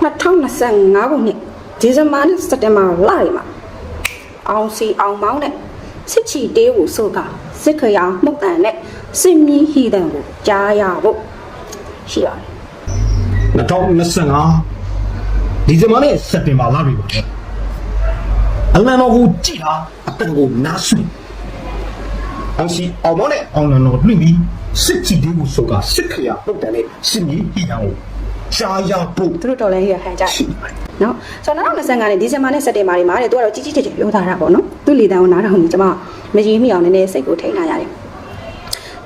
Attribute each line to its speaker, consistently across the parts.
Speaker 1: 2025ခုနှစ်ဒီဇင်ဘာနဲ့စက်တင်ဘာလတွေမှာအောင်စီအောင်မောင်းနဲ့စစ်ချီတေးကိုစိုးကစစ်ခရာမှုတ်တန်နဲ့စစ်မီးဟီတန်ကိုကြားရဖို့ရှိပါတယ်
Speaker 2: 2025ဒီဇင်ဘာနဲ့စက်တင်ဘာလတွေပါပဲအလန်တော်ကိုကြည်တာအတန်ကိုနားဆွင့်အောင်စီအောင်မနဲ့အောင်လန်တော်လွင့်ပြီးစစ်ချီတေးကိုဆိုကစစ်ခရပုတ်တယ်နဲ့စစ်ကြီးဟိတံကို ရှားရဖို့
Speaker 1: သူတို့တော်လည်းရဟန်ကြတယ်
Speaker 2: ရှိပါတယ်
Speaker 1: နော်ဆိုတော့2025နဲ့ဒီဇင်ဘာနဲ့စက်တင်ဘာတွေမှာတဲ့သူကတော့ကြီးကြီးကျယ်ကျယ်ပြောထားတာပေါ့နော်သူလီတန်ကိုနားထောင်ပြီးကျွန်မမကြီးမိအောင်နည်းနည်းစိတ်ကိုထိန်းထားရတယ်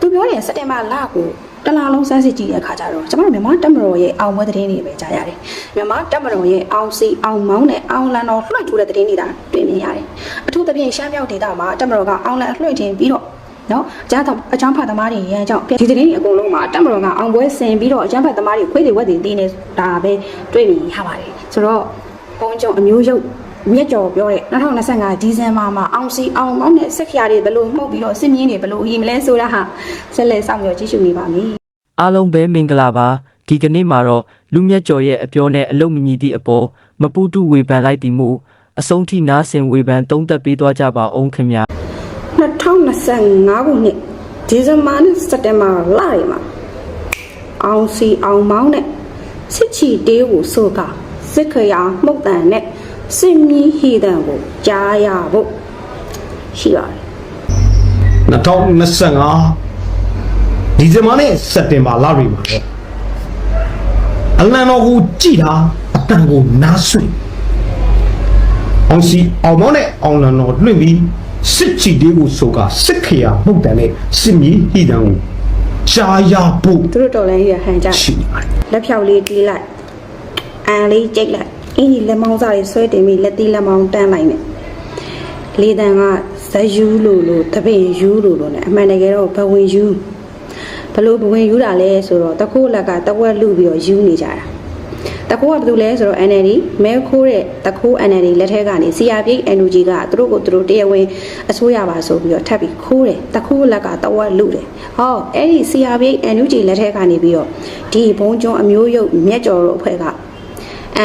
Speaker 1: သူပြောတယ်စက်တင်ဘာလကိုတလားလုံးစမ်းစစ်ကြည့်တဲ့အခါကျတော့ကျွန်တော်တို့မြန်မာတက်မတော်ရဲ့အောင်ပွဲသတင်းတွေပဲကြားရတယ်မြန်မာတက်မတော်ရဲ့အောင်စီအောင်မောင်းနဲ့အောင်လန်တော်လွှတ်ထိုးတဲ့သတင်းတွေဒါတွေ့မြင်ရတယ်အထူးသဖြင့်ရှမ်းမြောက်ဒေသမှာတက်မတော်ကအောင်လန်လွှတ်တင်ပြီးတော့ နော်အကြမ်းအချောင်းဖတ်သမားတွေရန်ကြောင့်ဒီသတင်းတွေအကုန်လုံးမှာတက်မတော်ကအောင်ပွဲဆင်ပြီးတော့အချမ်းဖတ်သမားတွေခွေးတွေဝက်တွေတင်းနေတာပဲတွေ့မြင်ရပါတယ်ဆိုတော့ဘုံကြုံအမျိုးရုပ်မြက်ကျော်ပြောတဲ့2025ဒီဇင်ဘာမှာအောင်စီအောင်မောင်းနဲ့ဆက်ခရာတွေဘယ်လိုမှုတ်ပြီးတော့စစ်မြင်းတွေဘယ်လိုအရင်မလဲဆိုတာဟာဆက်လက်ဆောင်ပြောကြည့်ရှုနေပါမယ်
Speaker 3: အားလုံးပဲမင်္ဂလာပါဒီကနေ့မှာတော့လူမြတ်ကျော်ရဲ့အပြောနဲ့အလုတ်မညီသည့်အပေါ်မပူတုဝေဖန်လိုက်သည်မို့အဆုံးထိနားဆင်ဝေဖန်သုံးသပ်ပေးသွားကြပါအောင်ခင်ဗျာ
Speaker 1: 2025ခုနှစ်ဒီဇင်ဘာနဲ့စက်တင်ဘာလတွေမှာအောင်စီအောင်မောင်းနဲ့စစ်ချီတေးကိုစိုးကစစ်ခရာမှုတ်တန်နဲ့စစ်မီးဟီတန်ကိုကြားရဖို့ရှိပါတယ်
Speaker 2: 2025ဒီဇင်ဘာနဲ့စက်တင်ဘာလတွေမှာပဲအလန်တော်ကိုကြည်တာအတန်ကိုနားဆွင့်အောင်စီအောင်မနဲ့အောင်လန်တော်လွင့်ပြီး စစ်ချီတေးကိုဆိုကစစ်ခရပုတ်တယ်နဲ့စစ်မီးဟိတံကိုရှားရဖို့
Speaker 1: သူတို့တော်လည်းရဟန်ကြ
Speaker 2: ရှိနေပါတယ်
Speaker 1: လက်ဖြောက်လေးတီးလိုက်အန်လေးကြိတ်လိုက်အင်းကြီးလက်မောင်းစားလေးဆွဲတင်ပြီးလက်သီးလက်မောင်းတန်းလိုက်နဲ့လေတံကဇယူးလို့လို့တပင်ယူးလို့လို့ ਨੇ အမှန်တကယ်တော့ဘဝင်ယူးဘလို့ဘဝင်ယူးတာလဲဆိုတော့တခိုးလက်ကတဝက်လူပြီးတော့ယူးနေကြတာ တခိုးကဘာလို့လဲဆိုတော့ NLD မဲခိုးတဲ့တခိုး NLD လက်ထက်ကနေ CRPH NUG ကသူတို့ကိုသူတို့တရားဝင်အစိုးရပါဆိုပြီးတော့ထပ်ပြီးခိုးတယ်တခိုးလက်ကတဝက်လူတယ်ဟောအဲ့ဒီ CRPH NUG လက်ထက်ကနေပြီးတော့ဒီဘုံကျွန်းအမျိုးရုပ်မြက်ကျော်တို့အဖွဲ့က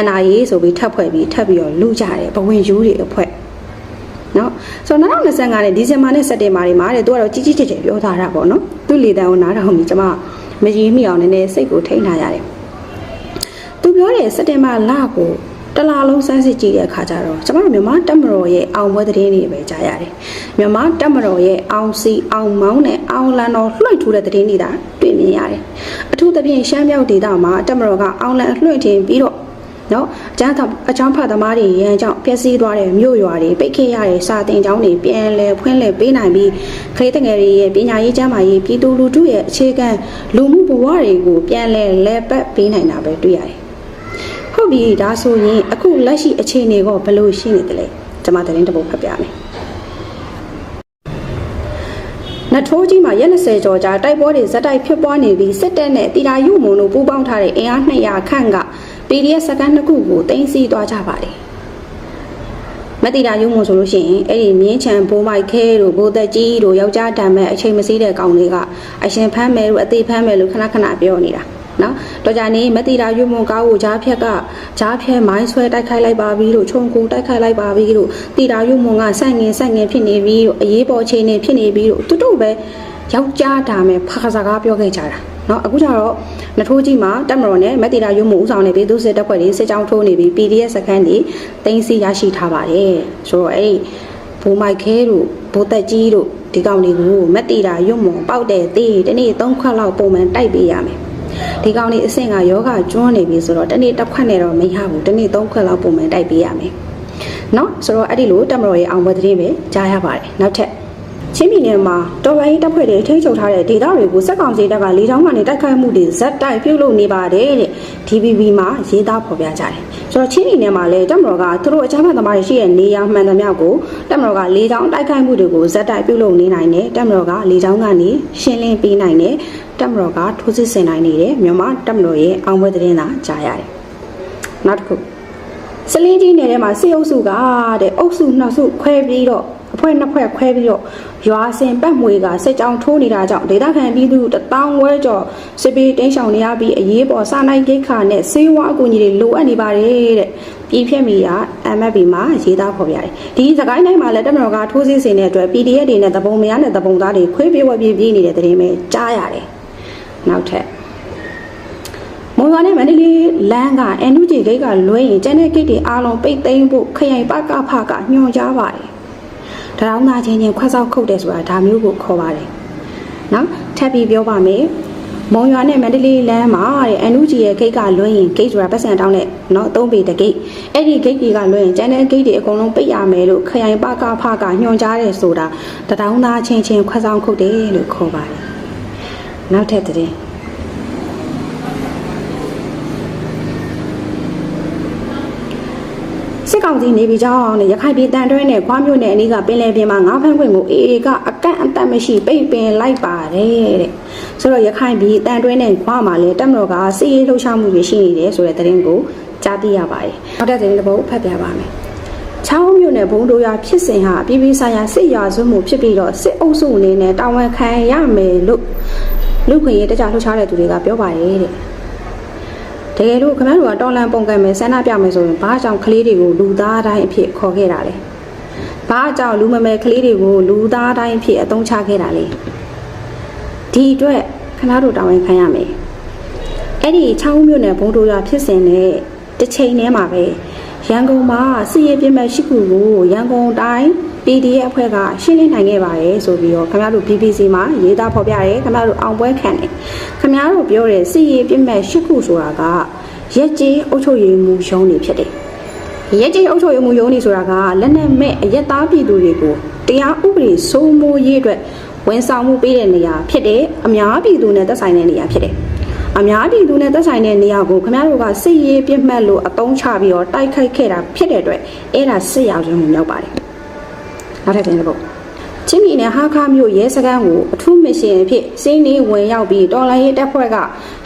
Speaker 1: NRA ဆိုပြီးထပ်ဖွဲ့ပြီးထပ်ပြီးတော့လူကြတယ်ဘဝင်ယူးတွေအဖွဲ့နော်ဆိုတော့2025နဲ့ဒီဇင်ဘာနဲ့စက်တင်ဘာတွေမှာတဲ့သူကတော့ကြီးကြီးကျယ်ကျယ်ပြောထားတာပေါ့နော်သူလေတန်ကိုနားထောင်ပြီးကျွန်မမကြီးမိအောင်နည်းနည်းစိတ်ကိုထိန်းထားရတယ် သူပြောတယ်စက်တင်ဘာလကိုတလားလုံးစမ်းစစ်ကြည့်တဲ့အခါကျတော့ကျွန်မတို့မြန်မာတက်မတော်ရဲ့အောင်ပွဲသတင်းတွေပဲကြားရတယ်မြန်မာတက်မတော်ရဲ့အောင်စီအောင်မောင်းနဲ့အောင်လန်တော်လွှင့်ထူတဲ့သတင်းတွေဒါတွေ့မြင်ရတယ်အထူးသဖြင့်ရှမ်းမြောက်ဒေသမှာတက်မတော်ကအောင်လန်လွှင့်ထင်ပြီးတော့နော်အကျန်းသအချောင်းဖတ်သမားတွေရန်ကြောင့်ပျက်စီးသွားတဲ့မြို့ရွာတွေပိတ်ခဲ့ရတဲ့စာတင်ကျောင်းတွေပြန်လဲဖွင့်လဲပေးနိုင်ပြီးကလေးတငယ်တွေရဲ့ပညာရေးကျန်းမာရေးပြည်သူလူထုရဲ့အခြေခံလူမှုဘဝတွေကိုပြန်လဲလဲပတ်ပေးနိုင်တာပဲတွေ့ရတယ်။ဟုတ် ပြီဒါဆိုရင်အခုလက်ရှိအခြေအနေကဘယ်လိုရှိနေသလဲကျွန်မသတင်းတစ်ပုဒ်ဖတ်ပြမယ်။နတ်ထိုးကြီးမှာရက်20ကျော်ကြာတိုက်ပွဲတွေဇက်တိုက်ဖြစ်ပွားနေပြီးစစ်တပ်နဲ့တီတာယူမုံတို့ပူးပေါင်းထားတဲ့အင်အား200ခန့်က PDF စကန်နှစ်ခုကိုတင်စီသွားကြပါတယ်မတိတာရုံမုံဆိုလို့ရှိရင်အဲ့ဒီမြင်းချံဘိုးမိုက်ခဲတို့ဘိုးသက်ကြီးတို့ယောက်ျားတံမဲ့အချိန်မစည်းတဲ့ကောင်တွေကအရှင်ဖမ်းမယ်လို့အသေးဖမ်းမယ်လို့ခဏခဏပြောနေတာ နော်တော်ကြနေမတိတာရုံမုံကားကိုဂျားဖြက်ကဂျားဖြက်မိုင်းဆွဲတိုက်ခိုက်လိုက်ပါပြီလို့ခြုံကူတိုက်ခိုက်လိုက်ပါပြီလို့တိတာရုံမုံကဆန့်ငင်ဆန့်ငင်ဖြစ်နေပြီလို့အရေးပေါ်ချိန်နေဖြစ်နေပြီလို့တူတူပဲယောက်ျားတံမဲ့ဖာစကားပြောခဲ့ကြတာနော်အခုကျတော့နထိုးကြီးမှာတက်မတော်နဲ့မက်တီတာရုံမှုဥဆောင်နေပြီးသူစစ်တပ်ဖွဲ့တွေစစ်ကြောင်းထိုးနေပြီး PDF စခန်းတွေတင်းစီရရှိထားပါတယ်ဆိုတော့အဲ့ဒီဘိုးမိုက်ခဲတို့ဘိုးသက်ကြီးတို့ဒီကောင်တွေကိုမက်တီတာရုံမှုပေါက်တဲ့သေးတနေ့၃ခွက်လောက်ပုံမှန်တိုက်ပေးရမယ် ဒီကောင်လေးအဆင့်ကယောဂကျွန်းနေပြီဆိုတော့တနေ့တစ်ခွက်နဲ့တော့မရဘူးတနေ့၃ခွက်လောက်ပုံမှန်တိုက်ပေးရမယ်နော်ဆိုတော့အဲ့ဒီလိုတက်မတော်ရဲ့အောင်ပွဲသတင်းပဲကြားရပါတယ်နောက်ထပ်ချင်းပြည်နယ်မှာတော်လိုင်းတပ်ဖွဲ့တွေထိန်းချုပ်ထားတဲ့ဒေသတွေကိုစက်ကောင်စီတပ်ကလေကြောင်းကနေတိုက်ခိုက်မှုတွေဇက်တိုက်ပြုလုပ်နေပါတယ်တဲ့ DBB မှာရေးသားဖော်ပြကြတယ် ဆိုတော့ချင်းပြည်နယ်မှာလည်းတပ်မတော်ကသူတို့အကြမ်းဖက်သမားတွေရှိတဲ့နေရာမှန်သမျှကိုတပ်မတော်ကလေကြောင်းတိုက်ခိုက်မှုတွေကိုဇက်တိုက်ပြုလုပ်နေနိုင်တယ်တပ်မတော်ကလေကြောင်းကနေရှင်းလင်းပေးနိုင်တယ်တပ်မတော်ကထိုးစစ်ဆင်နိုင်နေတယ်မြန်မာတပ်မတော်ရဲ့အောင်ပွဲသတင်းသာကြားရတယ်နောက်တစ်ခုစလင်းကြီးနယ်ထဲမှာစေအုပ်စုကတဲ့အုပ်စုနှစ်စုခွဲပြီးတော့အ ဖွဲ့နှစ်ဖွဲ့ခွဲပြီးတော့ရွာစင်ပတ်မွေကစစ်ကြောင်းထိုးနေတာကြောင့်ဒေသခံပြည်သူတထောင်ဝဲကျော်စစ်ပေးတင်းရှောင်နေရပြီးအရေးပေါ်စာနိုင်ကိခါနဲ့စေဝါအကူအညီတွေလိုအပ်နေပါတယ်တဲ့ပြည်ဖြတ်မီက MFB မှာရေးသားဖော်ပြတယ်ဒီစကိုင်းတိုင်းမှာလည်းတက်မတော်ကထိုးစစ်ဆင်တဲ့အတွက် PDF တွေနဲ့တပုံမရနဲ့တပုံသားတွေခွေးပြေးဝပြေးပြေးနေတဲ့တဲ့ရင်ပဲကြားရတယ်နောက်ထပ်မွန်ရွာနဲ့မန္တလေးလမ်းက NUG ဂိတ်ကလွဲရင်ကျန်တဲ့ဂိတ်တွေအားလုံးပိတ်သိမ်းဖို့ခရိုင်ပကဖကညွှန်ကြားပါတယ်။ တရောင်းသားချင်းချင်းခွက်ဆောက်ခုတ်တယ်ဆိုတာဒါမျိုးကိုခေါ်ပါတယ်။နော်ထပ်ပြီးပြောပါမယ်။မွန်ရွာနဲ့မန္တလေးလမ်းမှာတဲ့ NUG ရဲ့ဂိတ်ကလွဲရင်ဂိတ်ဆိုတာပတ်စံတောင်းတဲ့နော်အသုံးပေတဂိတ်အဲ့ဒီဂိတ်တွေကလွဲရင်ကျန်တဲ့ဂိတ်တွေအကုန်လုံးပိတ်ရမယ်လို့ခရိုင်ပကဖကညွှန်ကြားတယ်ဆိုတာတရောင်းသားချင်းချင်းခွက်ဆောက်ခုတ်တယ်လို့ခေါ်ပါတယ်။နောက်ထပ်တဲ့ စစ်ကောင်စီနေပြည်တော်နဲ့ရခိုင်ပြည်တန်တွဲနဲ့ခွားမြို့နယ်အနီးကပင်လယ်ပြင်မှာငါးဖမ်းခွင့်ကိုအေအေကအကန့်အသတ်မရှိပိတ်ပင်လိုက်ပါတယ်တဲ့ဆိုတော့ရခိုင်ပြည်တန်တွဲနဲ့ခွားမှာလည်းတက်မတော်ကစီးရေးလှုပ်ရှားမှုတွေရှိနေတယ်ဆိုတဲ့သတင်းကိုကြားသိရပါတယ်နောက်တဲ့သတင်းတစ်ပုဒ်ဖတ်ပြပါမယ်ချောင်းမြို့နယ်ဘုံတို့ရဖြစ်စဉ်ဟာပြည်ပဆိုင်ရာစစ်ရာဇဝတ်မှုဖြစ်ပြီးတော့စစ်အုပ်စုအနေနဲ့တာဝန်ခံရမယ်လို့လူခွင့်ရေးတကြလှုပ်ရှားတဲ့သူတွေကပြောပါတယ်တဲ့ တကယ်လို့ခင်ဗျားတို့ကတော်လန်ပုံကံမယ်ဆန္ဒပြမယ်ဆိုရင်ဘာကြောင့်ကလေးတွေကိုလူသားတိုင်းအဖြစ်ခေါ်ခဲ့တာလဲဘာကြောင့်လူမမယ်ကလေးတွေကိုလူသားတိုင်းအဖြစ်အသုံးချခဲ့တာလဲဒီအတွက်ခင်ဗျားတို့တာဝန်ခံရမယ်အဲ့ဒီချောင်းမြို့နယ်ဘုံတို့ရဖြစ်စဉ်နဲ့တစ်ချိန်တည်းမှာပဲရန်ကုန်မှာစီရင်ပြစ်မဲ့ရှိခုကိုရန်ကုန်တိုင်း PDF အဖွဲ့ကရှင်းလင်းနိုင်ခဲ့ပါတယ်ဆိုပြီးတော့ခင်ဗျားတို့ BBC မှာရေးသားဖော်ပြတယ်ခင်ဗျားတို့အောင်ပွဲခံတယ်ခင်ဗျားတို့ပြောတဲ့စီရင်ပြစ်မဲ့ရှိခုဆိုတာကရက်ကြီးအုပ်ချုပ်ရေးမှုရှုံးနေဖြစ်တယ်ရက်ကြီးအုပ်ချုပ်ရေးမှုယုံနေဆိုတာကလက်နက်မဲ့အရက်သားပြည်သူတွေကိုတရားဥပဒေစိုးမိုးရေးအတွက်ဝန်ဆောင်မှုပေးတဲ့နေရာဖြစ်တယ်အများပြည်သူနဲ့သက်ဆိုင်တဲ့နေရာဖြစ်တယ်အများပြည်သူနဲ့သက်ဆိုင်တဲ့နေရာကိုခင်ဗျားတို့ကစစ်ရေးပြစ်မှတ်လို့အတုံးချပြီးတော့တိုက်ခိုက်ခဲ့တာဖြစ်တဲ့အတွက်အဲ့ဒါစစ်ရောက်ခြင်းမှုမြောက်ပါတယ် နောက်ထပ်တင်တဲ့ပုတ်ချင်းပြည်နယ်ဟာခါမြို့ရဲစခန်းကိုအထူးမရှင်အဖြစ်စင်းနေဝင်ရောက်ပြီးတော်လိုင်းရဲတပ်ဖွဲ့က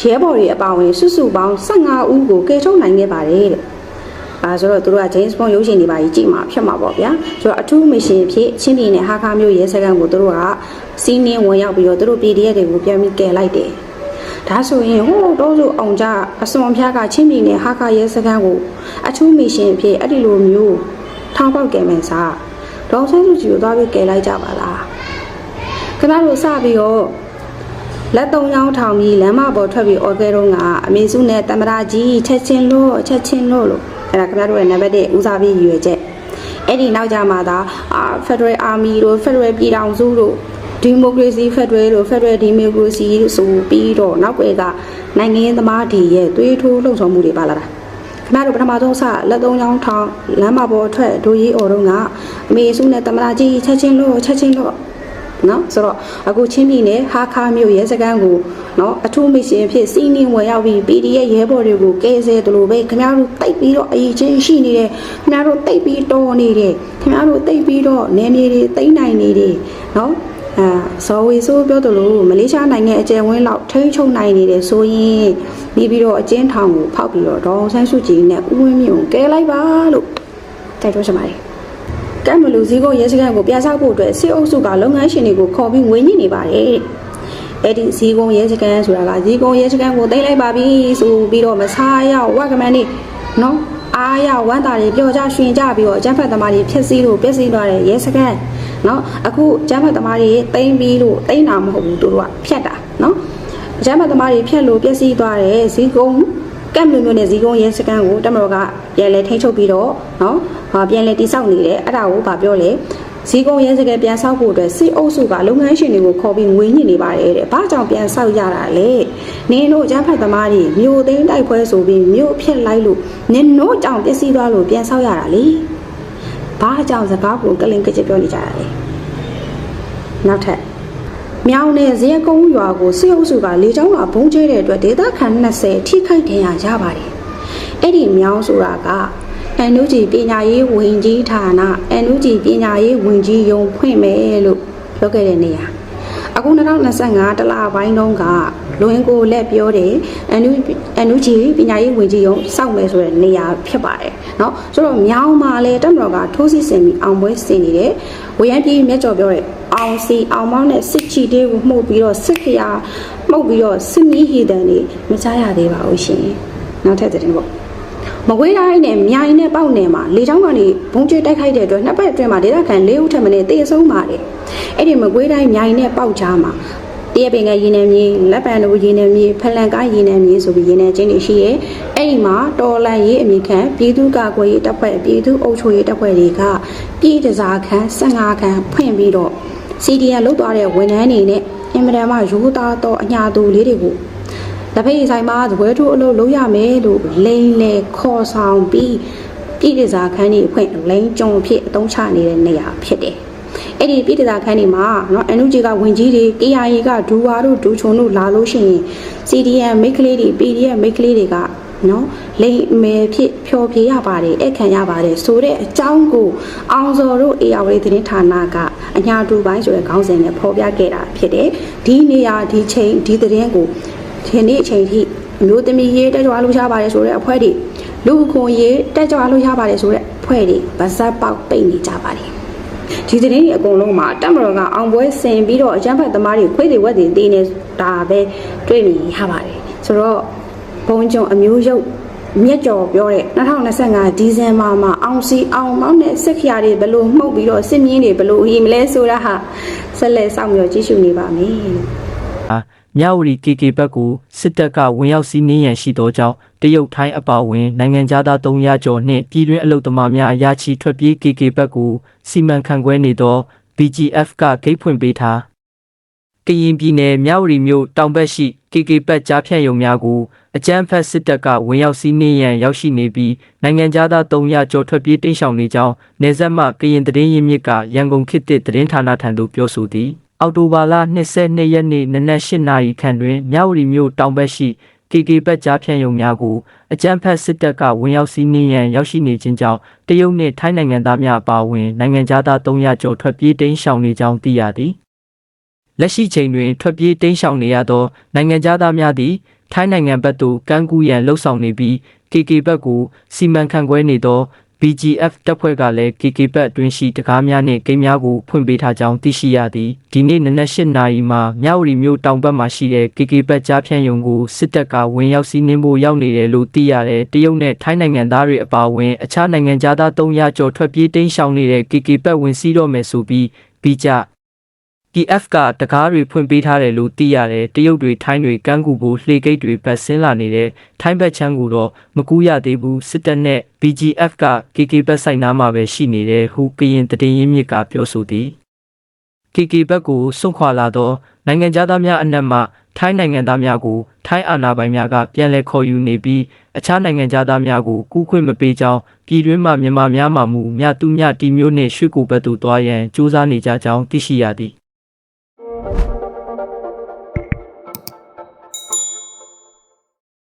Speaker 1: ရဲဘော်တွေအပါအဝင်စုစုပေါင်း15ဦးကိုကယ်ထုတ်နိုင်ခဲ့ပါတယ်တဲ့။အဲဆိုတော့သူတို့က James Bond ရုပ်ရှင်တွေပါကြီးကြည့်မှာဖြစ်မှာပေါ့ဗျာ။ဆိုတော့အထူးမရှင်အဖြစ်ချင်းပြည်နယ်ဟာခါမြို့ရဲစခန်းကိုသူတို့ကစင်းနေဝင်ရောက်ပြီးတော့သူတို့ PDF တွေကိုပြန်ပြီးကယ်လိုက်တယ်။ဒါဆိုရင်ဟိုတော့ဆိုအောင်ကြအစွန်ဖျားကချင်းပြည်နယ်ဟာခါရဲစခန်းကိုအထူးမရှင်အဖြစ်အဲ့ဒီလိုမျိုးထောင်းပေါက်ကယ်မယ်စား ဒေါအောင်ဆန်းစုကြည်ကိုသွားပြီးကယ်လိုက်ကြပါလား။ခင်ဗျားတို့စပြီးတော့လက်သုံးချောင်းထောင်ပြီးလမ်းမပေါ်ထွက်ပြီးအော်ကဲတော့ကအမေစုနဲ့တမရာကြီးချက်ချင်းလို့ချက်ချင်းလို့လို့အဲ့ဒါခင်ဗျားတို့ရဲ့နံပါတ်1ဦးစားပေးရည်ရွယ်ချက်အဲ့ဒီနောက်ကြမှာသာအာ Federal Army တို့ Federal ပြည်ထောင်စုတို့ Democracy Federal တို့ Federal Democracy တို့ဆိုပြီးတော့နောက်ွယ်ကနိုင်ငံရေးသမားတွေရဲ့သွေးထိုးလှုပ်ဆောင်မှုတွေပါလာတာ ခင်ဗျားတို့ပထမဆုံးစလက်သုံးချောင်းထောင်လမ်းမပေါ်ထွက်ဒိုရေးအော်တော့ကအမေစုနဲ့တမရာကြီးချက်ချင်းလို့ချက်ချင်းလို့နော်ဆိုတော့အခုချင်းပြည်နယ်ဟာခါမြို့ရဲစခန်းကိုနော်အထူးမစ်ရှင်ဖြစ်စီးနင်းဝင်ရောက်ပြီး PDF ရဲဘော်တွေကိုကဲဆဲတယ်လို့ပဲခင်ဗျားတို့တိတ်ပြီးတော့အရေးချင်းရှိနေတယ်ခင်ဗျားတို့တိတ်ပြီးတော်နေတယ်ခင်ဗျားတို့တိတ်ပြီးတော့နေမြေတွေတိတ်နိုင်နေတယ်နော် အာဇော်ဝေဆိုးပြောတယ်လို့မလေးရှားနိုင်ငံအကျယ်ဝင်းလောက်ထိန်းချုပ်နိုင်နေတယ်ဆိုရင်နေပြီးတော့အကျဉ်းထောင်ကိုဖောက်ပြီးတော့ဒေါအောင်ဆန်းစုကြည်နဲ့ဦးဝင်းမြင့်ကိုကဲလိုက်ပါလို့တိုက်တွန်းချင်ပါတယ်ကမ်မလူဇီကုန်းရဲစခန်းကိုပြဆောက်ဖို့အတွက်စစ်အုပ်စုကလုပ်ငန်းရှင်တွေကိုခေါ်ပြီးငွေညှိနေပါတယ်တဲ့။အဲ့ဒီဇီကုန်းရဲစခန်းဆိုတာကဇီကုန်းရဲစခန်းကိုတိတ်လိုက်ပါပြီဆိုပြီးတော့မဆားရောက်ဝက်ကမန်နေနော်အားရဝမ်းသာတွေပျော်ကြရွှင်ကြပြီးတော့ကျန်းဖတ်သမားတွေဖြစ်စည်းလို့ပြည့်စည်သွားတဲ့ရဲစခန်း နော်အခုကျန်းဖတ်သမားတွေတိမ့်ပြီးလို့တိမ့်တာမဟုတ်ဘူးသူတို့ကဖြတ်တာနော်ကျန်းဖတ်သမားတွေဖြတ်လို့ပြည့်စည်သွားတဲ့ဇီကုန်းကမ်မျိုးမျိုးနဲ့ဇီကုန်းရဲစခန်းကိုတမတော်ကပြန်လဲထိန်းချုပ်ပြီးတော့နော်ဟာပြန်လဲတိစောက်နေတယ်အဲ့ဒါကိုဗာပြောလဲဇီကုန်းရဲစခန်းပြန်ဆောက်ဖို့အတွက်စစ်အုပ်စုကလုပ်ငန်းရှင်တွေကိုခေါ်ပြီးငွေညှစ်နေပါတယ်တဲ့ဘာကြောင့်ပြန်ဆောက်ရတာလဲနင်းတို့ကျန်းဖတ်သမားတွေမြို့သိမ်းတိုက်ပွဲဆိုပြီးမြို့ဖြစ်လိုက်လို့နင်းတို့ကြောင့်ပျက်စီးသွားလို့ပြန်ဆောက်ရတာလေ ဘာကြောင့်စကားကိုကလင်ကကြပြောနေကြတာလဲနောက်ထပ်မြောင်နဲ့ဇေယကုန်းရွာကိုစစ်အုပ်စုကလေကြောင်းကဘုံကျဲတဲ့အတွက်ဒေသခံ20ထိခိုက်ဒဏ်ရာရပါတယ်။အဲ့ဒီမြောင်ဆိုတာကအန်နူဂျီပညာရေးဝင်ကြီးဌာနအန်နူဂျီပညာရေးဝင်ကြီးယုံဖွင့်မယ်လို့ပြောခဲ့တဲ့နေရာ။အအခု2025တလပိုင်းတုန်းကလူဝင်ကိုလက်ပြောတယ်အန်နူအန်နူဂျီပညာရေးဝန်ကြီးရုံးစောက်မယ်ဆိုတဲ့နေရာဖြစ်ပါတယ် နော်ဆိုတော့မြောင်းမှာလည်းတက်မတော်ကထိုးစစ်ဆင်ပြီးအောင်ပွဲဆင်နေတယ်ဝရန်ပြည်မြတ်ကျော်ပြောတဲ့အောင်စီအောင်မောင်းနဲ့စစ်ချီတေးကိုမှုတ်ပြီးတော့စစ်ခရာမှုတ်ပြီးတော့စစ်မီးဟီတန်တွေမချရသေးပါဘူးရှင်နောက်ထပ်သတင်းပေါ့မကွေးတိုင်းနဲ့မြိုင်နဲ့ပေါက်နယ်မှာလေကြောင်းကနေဘုံကျဲတိုက်ခိုက်တဲ့အတွက်နှစ်ပတ်အတွင်းမှာဒေသခံ၄ဦးထပ်မင်းတေဆုံးပါတယ်။အဲ့ဒီမကွေးတိုင်းမြိုင်နဲ့ပေါက်ကြားမှာ တရပင်ကရင်းနေမြေလက်ပံတို့ရင်းနေမြေဖလန်ကိုင်းရင်းနေမြေဆိုပြီးရင်းနေချင်းတွေရှိရဲ။အဲ့ဒီမှာတော်လန်ရေးအမိခံပြည်သူ့ကာကွယ်ရေးတပ်ဖွဲ့ပြည်သူ့အုပ်ချုပ်ရေးတပ်ဖွဲ့တွေကပြည်တစားခန်း15ခန်းဖွင့်ပြီးတော့ CDN လုတ်သွားတဲ့ဝန်ထမ်းတွေနဲ့အင်မတန်မှရိုးသားသောအညာသူလေးတွေကိုလက်ဖက်ရည်ဆိုင်မှာသပွဲထိုးအလုပ်လုပ်ရမယ်လို့လိန်လေခေါ်ဆောင်ပြီးပြည်တစားခန်းတွေဖွင့်လိန်ကြုံဖြစ်အသုံးချနေတဲ့နေရာဖြစ်တယ်။ အဲ့ဒီပြည်ထောင်ခန်းတွေမှာနော်အန်ယူဂျီကဝင်ကြီးတွေ KIA ကဒူဝါတို့ဒူချုံတို့လာလို့ရှိရင် CDM မိတ်ကလေးတွေ PDF မိတ်ကလေးတွေကနော်လိမ်မယ်ဖြစ်ဖျော်ဖြေရပါတယ်အခံရပါတယ်ဆိုတဲ့အကြောင်းကိုအောင်စော်တို့အေရဝတီသတင်းဌာနကအညာတူပိုင်းဆိုတဲ့ခေါင်းစဉ်နဲ့ဖော်ပြခဲ့တာဖြစ်တယ်ဒီနေရာဒီချိန်ဒီသတင်းကိုဒီနေ့အချိန်ထိမျိုးသမီးရေးတက်ကြွားလို့ရပါတယ်ဆိုတဲ့အဖွဲ့တွေလူခွန်ရေးတက်ကြွားလို့ရပါတယ်ဆိုတဲ့အဖွဲ့တွေဗဇက်ပေါက်ပိတ်နေကြပါတယ် ဒီသတင်းတွေအကုန်လုံးမှာတက်မတော်ကအောင်ပွဲဆင်ပြီးတော့အကျန်းဖတ်သမားတွေခွေးတွေဝက်တွေတင်းနေတာပဲတွေ့မြင်ရပါတယ်ဆိုတော့ဘုံကြုံအမျိုးရုပ်မြက်ကျော်ပြောတဲ့2025ဒီဇင်ဘာမှာအောင်စီအောင်မောင်းတဲ့စစ်ခရာတွေဘလို့မှုတ်ပြီးတော့စစ်မြင်းတွေဘလို့ဟီမလဲဆိုတာဟာဆက်လက်စောင့်မျှော်ကြည့်ရှုနေပါမယ်လို့
Speaker 3: အာ မြဝတီ KK ဘက်ကိုစစ်တပ်ကဝင်ရောက်စီးနင်းရန်ရှိသောကြောင့်တရုတ်ထိုင်းအပါအဝင်နိုင်ငံသား300ကျော်နှင့်ပြည်တွင်းအလုသမားများအရာချီထွက်ပြေး KK ဘက်ကိုစီမံခန့်ခွဲနေသော BGF ကဂိတ်ဖွင့်ပေးထားကရင်ပြည်နယ်မြဝတီမြို့တောင်ဘက်ရှိ KK ဘက်ကြားဖြန့်ရုံများကိုအကြမ်းဖက်စစ်တပ်ကဝင်ရောက်စီးနင်းရန်ရောက်ရှိနေပြီးနိုင်ငံသား300ကျော်ထွက်ပြေးတိမ်းရှောင်နေကြောင်းနေဆက်မှကရင်သတင်းရင်းမြစ်ကရန်ကုန်ခေတ်သစ်သတင်းဌာနထံသို့ပြောဆိုသည် အောက်တိုဘာလ22ရက်နေ့နနက်8နာရီခန့်တွင်မြဝတီမြို့တောင်ဘက်ရှိ KK ဘက်ကြားဖြန့်ရုံများကိုအကြမ်းဖက်စစ်တပ်ကဝင်ရောက်စီးနင်းရန်ရောက်ရှိနေခြင်းကြောင့်တရုတ်နှင့်ထိုင်းနိုင်ငံသားများအပါအဝင်နိုင်ငံသား300ကျော်ထွက်ပြေးတိမ်းရှောင်နေကြောင်းသိရသည်။လက်ရှိချိန်တွင်ထွက်ပြေးတိမ်းရှောင်နေရသောနိုင်ငံသားများသည်ထိုင်းနိုင်ငံဘက်သို့ကမ်းကူးရန်လှုံ့ဆော်နေပြီး KK ဘက်ကိုစီမံခန့်ခွဲနေသော BGF တပ်ဖွဲ့ကလည်း KK ဘက်အတွင်းရှိတကားများနှင့်ဂိမ်းများကိုဖွင့်ပေးထားကြောင်းသိရှိရသည်ဒီနေ့နနက်၈နာရီမှာမြဝတီမြို့တောင်ဘက်မှာရှိတဲ့ KK ဘက်ကြားဖြန့်ရုံကိုစစ်တပ်ကဝင်ရောက်စီးနင်းဖို့ရောက်နေတယ်လို့သိရတယ်တရုတ်နဲ့ထိုင်းနိုင်ငံသားတွေအပါအဝင်အခြားနိုင်ငံသား300ကျော်ထွက်ပြေးတိမ်းရှောင်နေတဲ့ KK ဘက်ဝင်စီးတော့မယ်ဆိုပြီးပြီးကြ PF ကတကားတွေဖွင့်ပေးထားတယ်လို့သိရတယ်တရုတ်တွေထိုင်းတွေကန်းကူဖို့လှေကိတ်တွေပတ်ဆင်းလာနေတဲ့ထိုင်းဘက်ချမ်းကိုတော့မကူးရသေးဘူးစစ်တပ်နဲ့ BGF က KK ဘက်ဆိုင်နားမှာပဲရှိနေတယ်ဟုကရင်တည်င်းရင်းမြစ်ကပြောဆိုသည် KK ဘက်ကိုစွန့်ခွာလာသောနိုင်ငံသားများအနက်မှထိုင်းနိုင်ငံသားများကိုထိုင်းအာဏာပိုင်များကပြန်လည်ခေါ်ယူနေပြီးအခြားနိုင်ငံသားများကိုကူးခွင့်မပေးကြောင်းပြည်တွင်းမှမြန်မာများမှမူမြတူမြတီမျိုးနှင့်ရွှေကိုဘက်သို့တွားရန်စူးစမ်းနေကြကြောင်းသိရှိရသည်